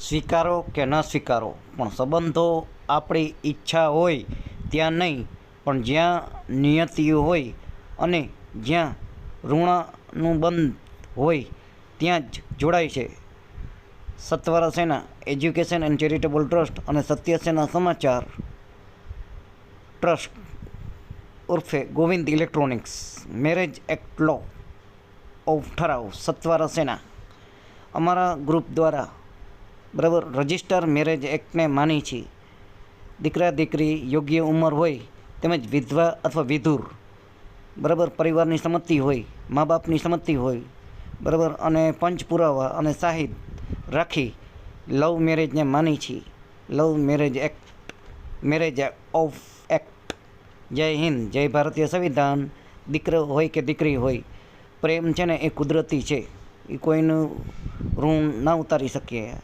સ્વીકારો કે ન સ્વીકારો. પણ સંબંધો આપણી ઈચ્છા હોય ત્યાં નહીં, પણ જ્યાં નિયતિઓ હોય અને જ્યાં ઋણાનુબંધ હોય ત્યાં જ જોડાય છે. સત્વરા સેના, એજ્યુકેશન એન્ડ ચેરિટેબલ ટ્રસ્ટ અને સત્યસેના સમાચાર ટ્રસ્ટ ઉર્ફે Govind electronics, marriage act law of ઠરાવ, સત્વરા સેના. અમારા ગ્રુપ દ્વારા બરાબર? રજિસ્ટર મેરેજ એક્ટને માની છે. દીકરા દીકરી યોગ્ય ઉંમર હોય તેમજ વિધવા અથવા વિધુર, બરાબર? પરિવારની સંમતિ હોય મા બાપની સંમતિ હોય, બરાબર? અને પંચ પુરાવા અને સાહિદ રાખી લવ મેરેજને માની છીએ love marriage act, marriage of act. જય હિન્દ, જય ભારતીય સંવિધાન. દીકરો હોય કે દીકરી હોય, પ્રેમ છે ને એ કુદરતી છે. એ કોઈનું ઋણ ના ઉતારી શકીએ.